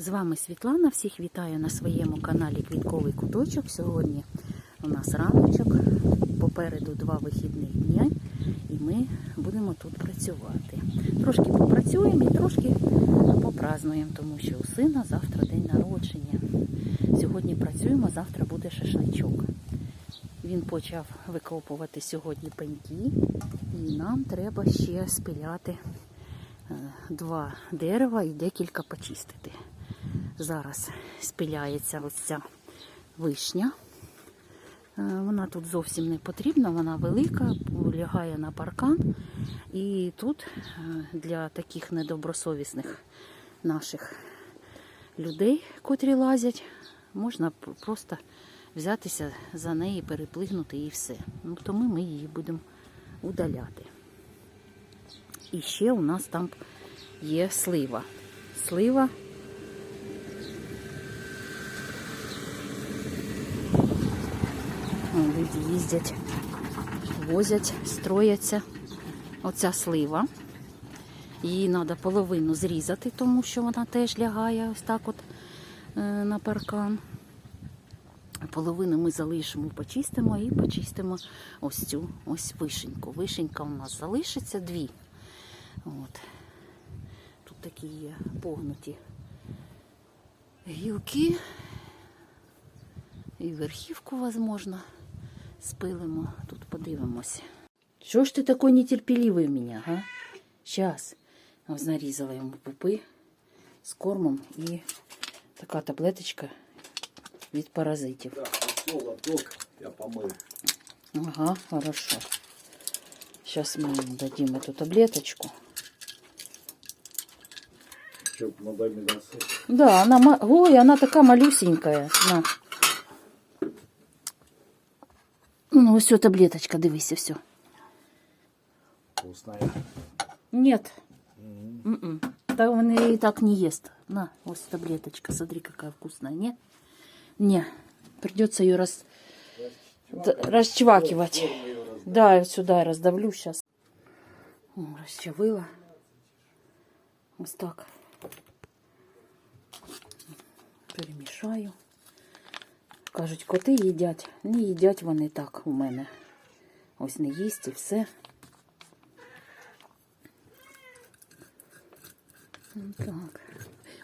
З вами Світлана. Всіх вітаю на своєму каналі Квітковий куточок. Сьогодні у нас раночок, попереду два вихідних дні, і ми будемо тут працювати. Трошки попрацюємо і трошки попразнуємо, тому що у сина завтра день народження. Сьогодні працюємо, завтра буде шашличок. Він почав викопувати сьогодні пеньки, і нам треба ще спиляти е, два дерева і декілька почистити. Зараз спіляється ось ця вишня. Е, Вона тут зовсім не потрібна, вона велика, лягає на паркан. І тут е, для таких недобросовісних наших людей, котрі лазять, можна просто взятися за неї, переплигнути і все. Ну, тому ми її будемо удаляти. І ще у нас там є слива. Слива. О, Люди їздять, возять, строяться. Оця слива. Її треба половину зрізати, тому що вона теж лягає ось так от е, на паркан. Половину ми залишимо, почистимо і почистимо ось цю ось вишеньку. Вишенька у нас залишиться дві. От. Тут такі є погнуті гілки. І верхівку, возможно, спилимо. Тут подивимося. Що ж ти такий нетерпеливий у мене, га? Щас. Ось нарізала йому пупи з кормом і така таблеточка від паразитів. Так, все, лоток я помыл. Ага, хорошо. Сейчас мы ему дадим эту таблеточку. Че, надо миносы. Да, она, ма- ой, она такая малюсенькая. На. Все, таблеточка, дивися, все. Вкусная. Нет. М-м. Да он и так не ест. На, вот таблеточка, смотри, какая вкусная. Не? Не. Придется ее раз... расчвакивать. Да, я сюда раздавлю сейчас. Расчавила. Вот так. Перемішаю. Кажуть, коти їдять. Не їдять вони так у мене. Ось не їсть і все. Ну, Так.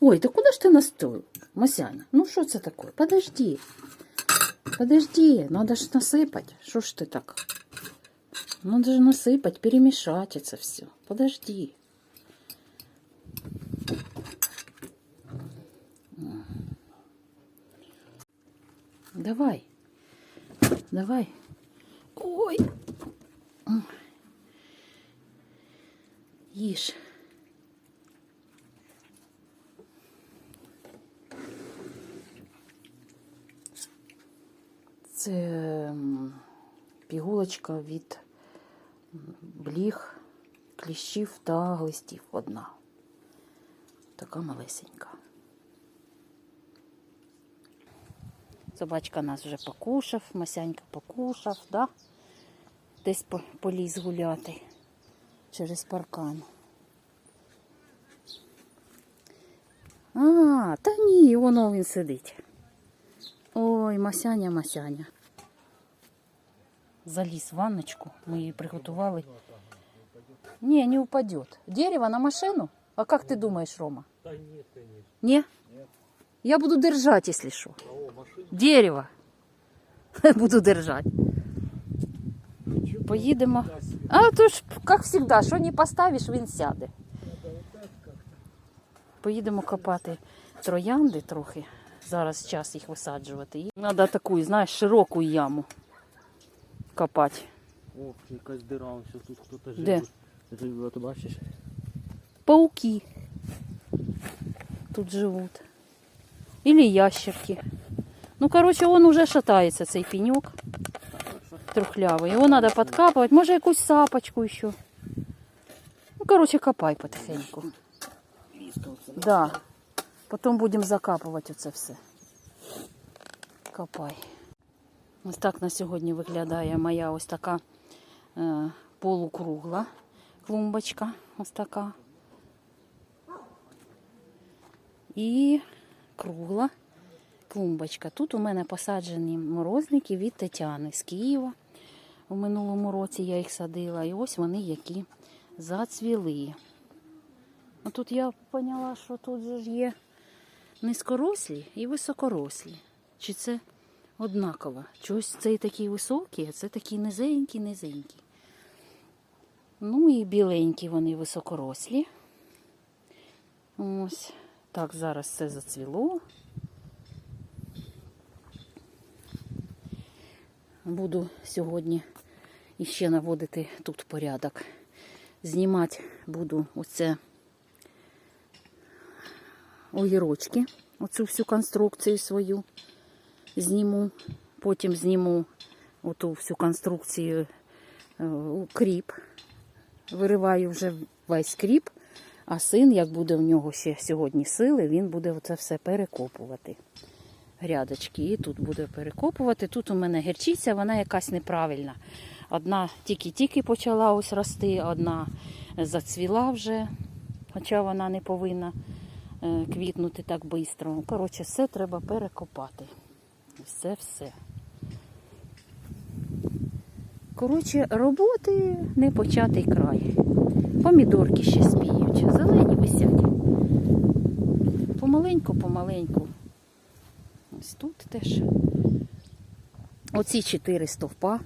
Ой, да куда ж ты настроил, Масяня? Ну что это такое? Подожди. Подожди, надо ж насыпать. Что ж ты так? Надо же насыпать, перемешать это все. Подожди. Давай. Давай. Ой. Ешь. Це пігулочка від бліг, кліщів та глистів одна. Така малесенька. Собачка нас вже покушав, Масянька покушав, да? десь поліз гуляти через паркан. А, та ні, воно він сидить. Ой, Масяня, Масяня. Заліз в ванночку, ми її приготували. Не, не упадет. Дерево на машину? А как ты думаешь, Рома? Да нет, конечно. Не? Я буду держать, если что. Дерево. Буду держать. Поїдемо. А то ж, як завжди, що не поставиш, він сяде. Поїдемо копати троянди трохи. Зараз час їх висаджувати. І Треба таку, знаєш, широку яму копати. Ох, якась дира, ось тут хтось живе. Живе, ти бачиш? Пауки тут живуть. Или ящерки. Ну, короче, он уже шатается, цей пенек. Трухлявый. Его надо подкапывать. Может, якусь сапочку еще. Ну, короче, копай потихеньку. Да. Потім будемо закапувати оце все. Копай. Ось так на сьогодні виглядає моя ось така е, полукругла клумбочка. Ось така. І кругла клумбочка. Тут у мене посаджені морозники від Тетяни з Києва. У минулому році я їх садила, і ось вони які зацвіли. А тут я поняла, що тут же ж є низькорослі і високорослі. Чи це однаково? Чогось цей такий високий, а це такий низенький, низенький. Ну і біленькі вони високорослі. Ось. Так, зараз все зацвіло. Буду сьогодні іще наводити тут порядок. Знімати буду оце огірочки, оцю всю конструкцію свою зніму. Потім зніму оту всю конструкцію е, кріп. Вириваю вже весь кріп, а син, як буде в нього ще сьогодні сили, він буде це все перекопувати. Грядочки. І тут буде перекопувати. Тут у мене гірчиця, вона якась неправильна. Одна тільки-тільки почала ось рости, одна зацвіла вже, хоча вона не повинна е, квітнути так швидко. Коротше, все треба перекопати. Все-все. Коротше, роботи не початий край. Помідорки ще спіють, зелені висять. Помаленьку, помаленьку. Ось тут теж. Оці чотири стовпа.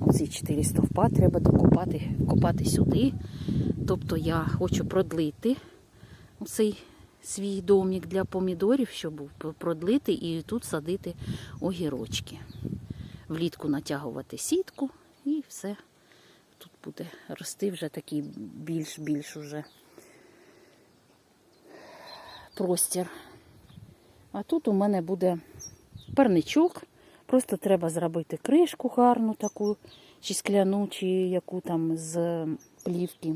Оці чотири стовпа треба докопати, копати сюди. Тобто я хочу продлити цей свій домик для помідорів, щоб продлити і тут садити огірочки. Влітку натягувати сітку і все. Тут буде рости вже такий більш-більш уже простір. А тут у мене буде парничок. Просто треба зробити кришку гарну таку, чи скляну, чи яку там з плівки.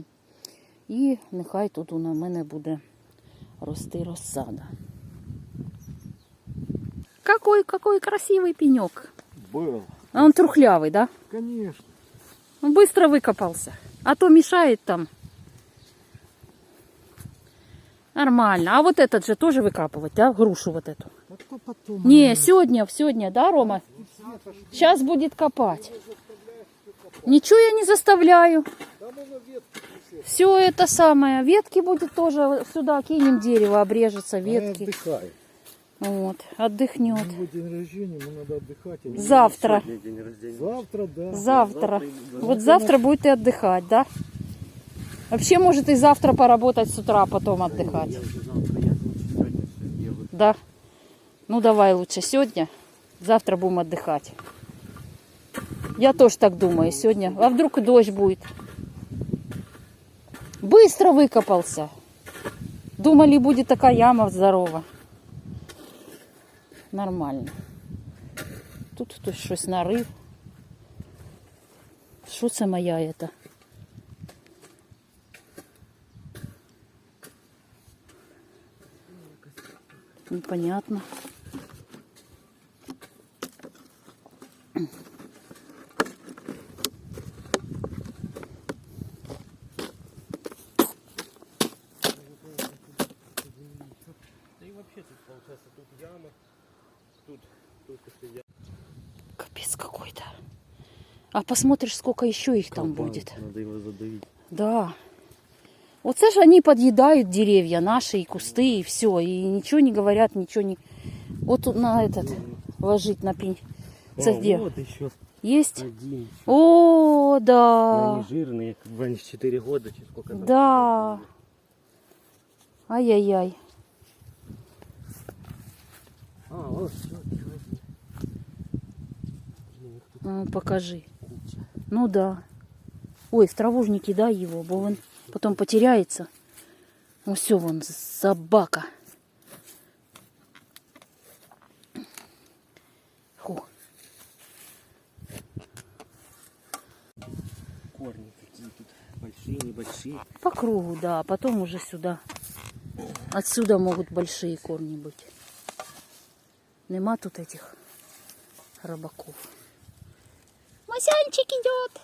І нехай тут у мене буде рости розсада. Какой, какой красивый пенек. Был. А он трухлявый, да? Конечно. Он быстро выкопался. А то мешает там. Нормально. А вот этот же тоже выкапывать, да? Грушу вот эту. А то потом. Не, сегодня, сегодня, да, Рома? Сейчас будет копать. Ничего я не заставляю. Все это самое. Ветки будет тоже сюда кинем дерево, обрежется ветки. Отдыхай. Вот, отдохнет. У него день рождения, ему надо отдыхать. а не- Завтра. день рождения. Завтра, да. Завтра. Вот завтра будете отдыхать, да? Вообще, может, и завтра поработать с утра, а потом отдыхать. Я вже завтра, я лучше сьогодні все делаю. Да. Ну, давай лучше сегодня. Завтра будем отдыхать. Я тоже так думаю сегодня. А вдруг дождь будет? Быстро выкопался. Думали, будет такая яма здорова. Нормально. Тут хтось щось нарив. Що це моя ета? Яма. Капец какой-то. А посмотришь, сколько еще их там будет. Надо его задавить. Да. Оце ж они подъедают деревья наши и кусты, и все. И ничего не говорят, ничего не... Вот тут на этот ложить на пень. О, где? Вот еще Есть? один. О, Они да. жирные, как бы они 4 года, чи сколько там. Да. Ай-яй-яй. А, вот, еще Ну, покажи. Ну да. Ой, в траву ж не кидай его, бо он потом потеряется. Ну все, вон собака. Фу. Корни какие тут, большие, небольшие. По кругу, да, а потом уже сюда. Отсюда могут большие корни быть. Нема тут этих рыбаков. Масянчик идет.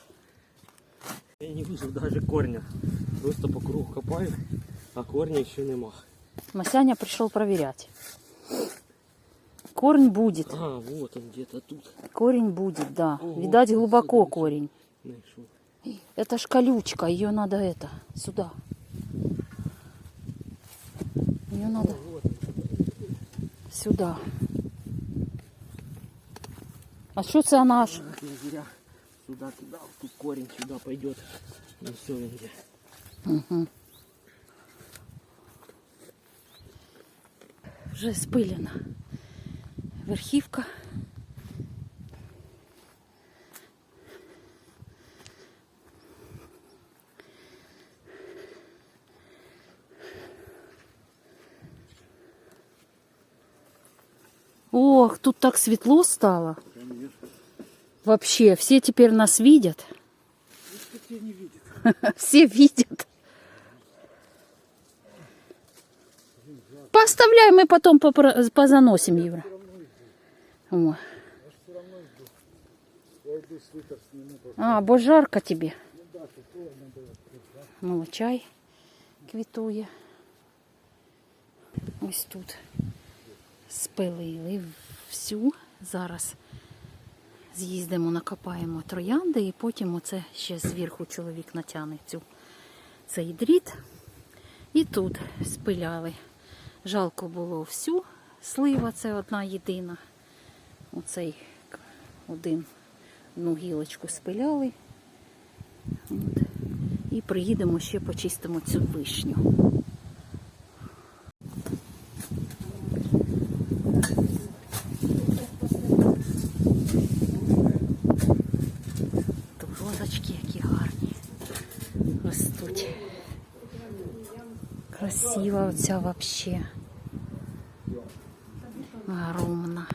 Я не вижу даже корня. Просто по кругу копаю, а корня еще нема. Масяня пришел проверять. Корень будет. А, вот он где-то тут. Корень будет, да. Ого, Видать, глубоко смотрите. корень. Нашел. Это ж колючка, ее надо это, сюда. Ее надо сюда. А що це наш? Сюда кидал, тут корень сюда пойдет. Ну все, где. Угу. Вже спилена верхівка. Ох, тут так светло стало. Вообще, все теперь нас видят. Все видят. Поставляй, мы потом позаносим его. О. Я йду свитер сниму. А, бо жарко тебе. Ну, чай квітує. Ось тут спилили всю. Зараз з'їздимо, накопаємо троянди і потім оце ще зверху чоловік натягне цю, цей дріт. І тут спиляли. Жалко було всю. Слива це одна єдина. Оцей один одну гілочку спиляли. От. І приїдемо ще почистимо цю вишню. Тут розочки які гарні ростуть. Красива оця вообще. Огромна.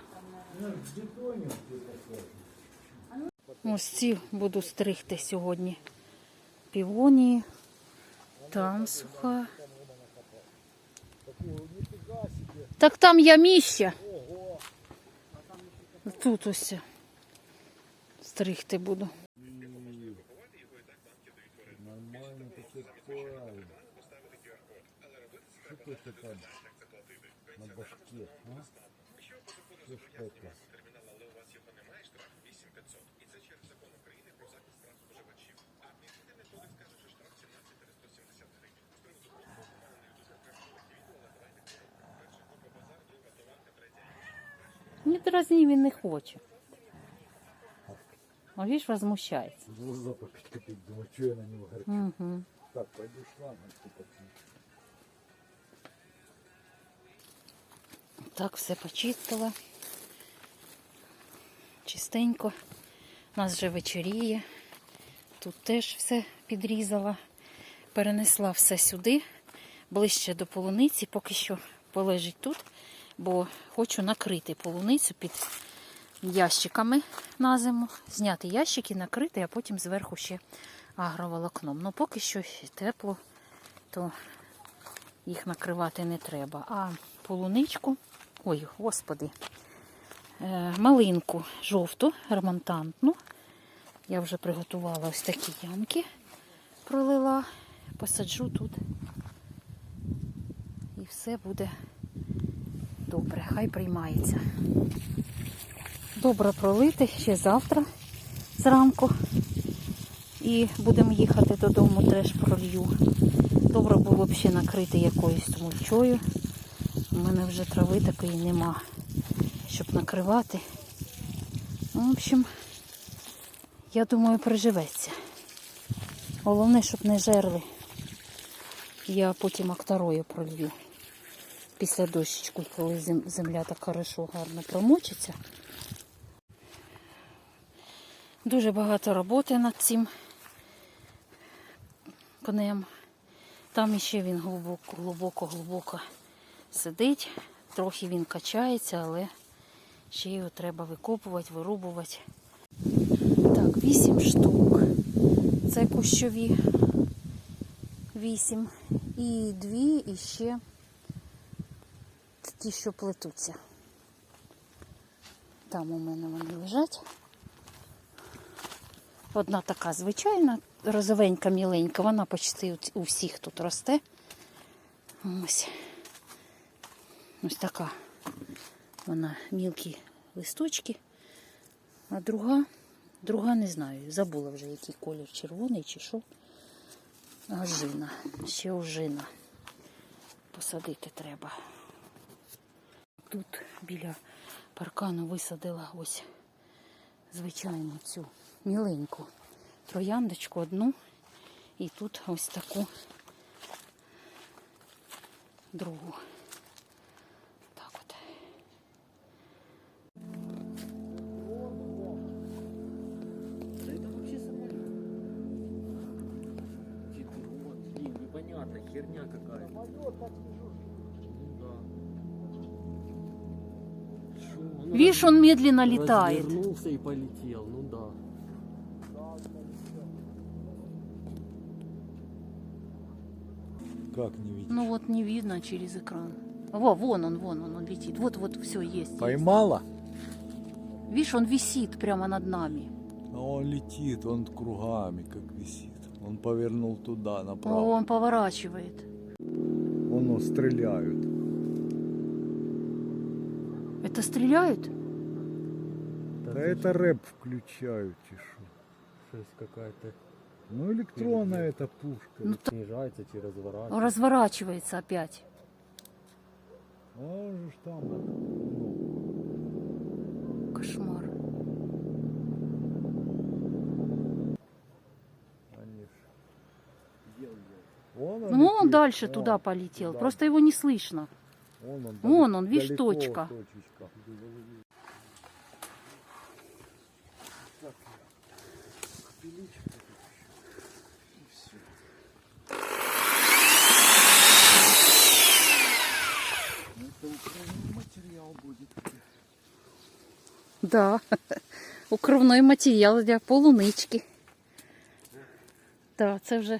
Ось ці буду стригти сьогодні. Півонії. Там суха. Так там яміще. Тут ось. Стригти буду. Що ти ще там на башке, а? Що ж таке? Не дразні він не хоче. А видиш, возмущається. Глаза по 5 копеек, думаю, что я на него горчу. Угу. Так, пойду шланг накупать. Так, все почистила. Чистенько. У нас вже вечоріє. Тут теж все підрізала. Перенесла все сюди, ближче до полуниці, поки що полежить тут, бо хочу накрити полуницю під ящиками на зиму. Зняти ящики, накрити, а потім зверху ще агроволокном. Ну, поки що тепло, то їх накривати не треба. А полуничку, ой, господи, е, малинку жовту, ремонтантну. Я вже приготувала ось такі ямки, пролила, посаджу тут. І все буде добре, хай приймається. Добре пролити ще завтра зранку. І будемо їхати додому, теж пролью. Добре було б ще накрити якоюсь мульчою. У мене вже трави такої нема, щоб накривати. Ну, В общем, я думаю, приживеться. Головне, щоб не жерли. Я потім акторою пролью. Після дощечку, коли земля так хорошо, гарно промочиться. Дуже багато роботи над цим конем. Там іще він глибоко, глибоко, глибоко сидить. Трохи він качається, але ще його треба викопувати, вирубувати. Так, вісім штук. Це кущові. Вісім. І дві, і ще ті, що плетуться. Там у мене вони лежать. Одна така звичайна, розовенька, міленька, вона почти у всіх тут росте. Ось. Ось така. Вона мілкі листочки. А друга, друга не знаю, забула вже який колір, червоний чи що. Ожина. Ще ожина. Посадити треба. Тут біля паркану висадила ось звичайну цю міленьку трояндочку одну. І тут ось таку другу. Видишь, он медленно летает. Развернулся и полетел, ну да. Как не видишь? Ну вот не видно через экран. Во, вон он, вон он, он летит. Вот, вот, все есть. есть. Поймала? Видишь, он висит прямо над нами. А он летит, он кругами как висит. Он повернул туда, О, направо. он поворачивает. Он стреляют. Это стреляют? Да это рэп включают, тишу. Шесть какая-то. Ну электронная эта пушка. Ну, то- Снижается, через он разворачивается. разворачивается опять. А он же ж там. ну, Кошмар. они ж. Вон Ну, он летит. дальше Вон, туда полетел. туда. Просто его не слышно. Вон он, Вон далеко- он, видишь, точка. точечка. Да. Укривний матеріал для полунички. Так, це вже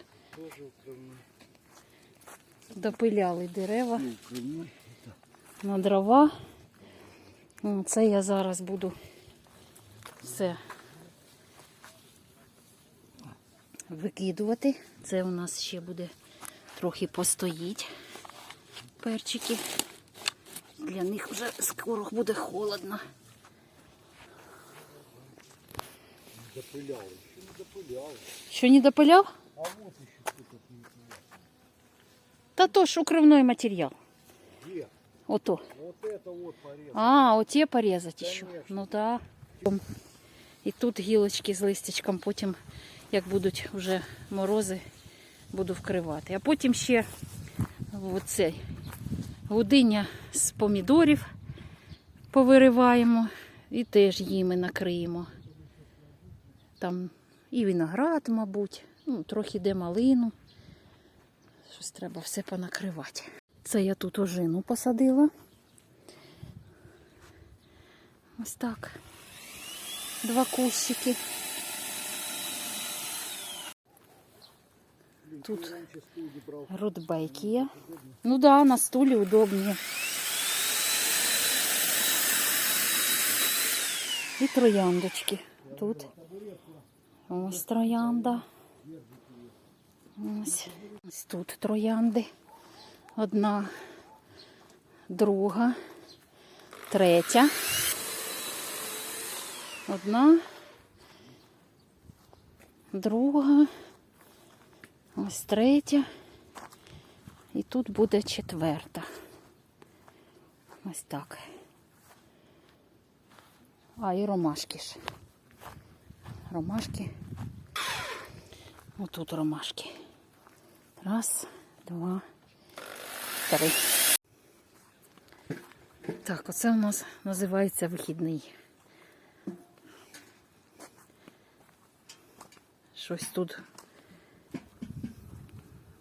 допиляли дерева на дрова. Це я зараз буду все викидувати. Це у нас ще буде трохи постоїть перчики. Для них вже скоро буде холодно. Допылял. Еще не допылял. Що не допиляв? А вот еще что-то не Та то ж укривний матеріал. Где? Ото. Вот это вот порезал. А, оте порізати ще. Конечно. Ну так. І тут гілочки з листячком, потім, як будуть вже морози, буду вкривати. А потім ще оцей гудиня з помідорів повириваємо і теж їми накриємо. Там і виноград, мабуть, ну, трохи де малину. Щось треба все понакривати. Це я тут ожину посадила. Ось так. Два кущики. Тут рудбейки є. Ну да, на стулі удобні. І трояндочки. Тут. Ось троянда. Ось. Ось тут троянди. Одна, друга, третя. Одна, друга, ось третя. І тут буде четверта. Ось так. А, і ромашки ж. Ромашки. Отут ромашки. Раз, два, три. Так, оце у нас називається вихідний. Щось тут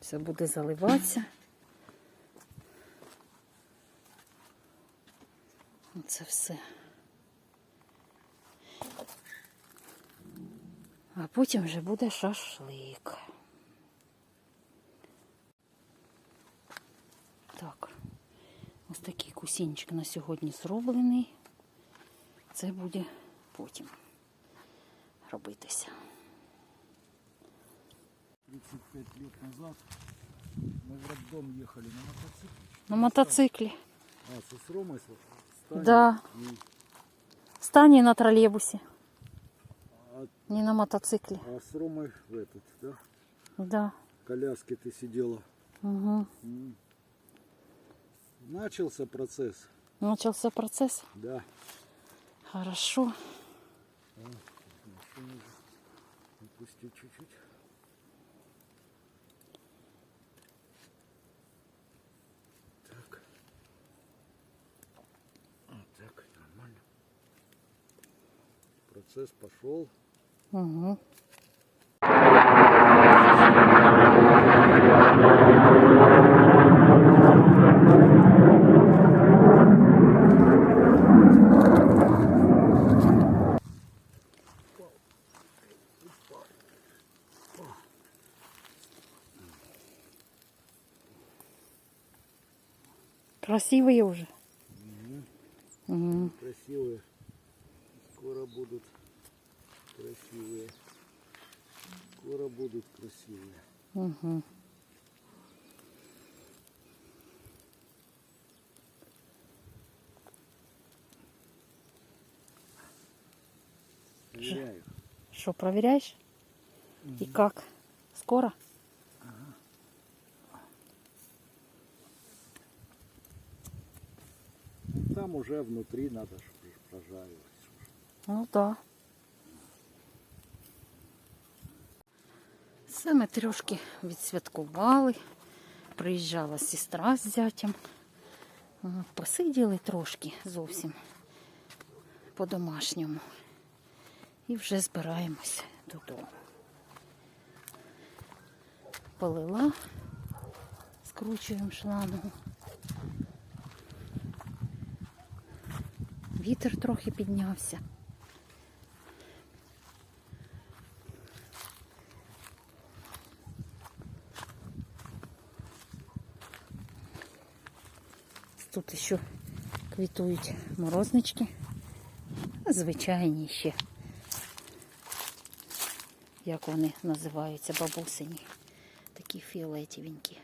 все буде заливатися. Оце все. Потім вже буде шашлик. Так, ось такий кусінчик на сьогодні зроблений. Це буде потім робитися. 35 лет назад мы в роддом ехали на мотоцикле. На мотоциклі. А, це з Ромою стань. Да. На тролейбусі, не на мотоциклі. а с Ромой в этот, да? Да. В коляске ты сидела. Угу. Начался процесс, Начался процесс. да. Хорошо. Опусти чуть-чуть. Так. Вот так, нормально. Процесс пошел. Угу. Красивые уже. Угу. Красивые. Скоро будут красивые. Скоро будут красивые. Угу. Проверяю. Что, проверяешь? И как? Скоро? Там уже внутри надо, прожаривать. Ну да. Це ми трошки відсвяткували. Приїжджала сестра з зятям. Посиділи трошки зовсім по-домашньому. І вже збираємося додому. Полила, скручуємо шлангу. Вітер трохи піднявся. Тут ще квітують морознички. Звичайні ще. Як вони називаються, бабусині. Такі фіолетівенькі.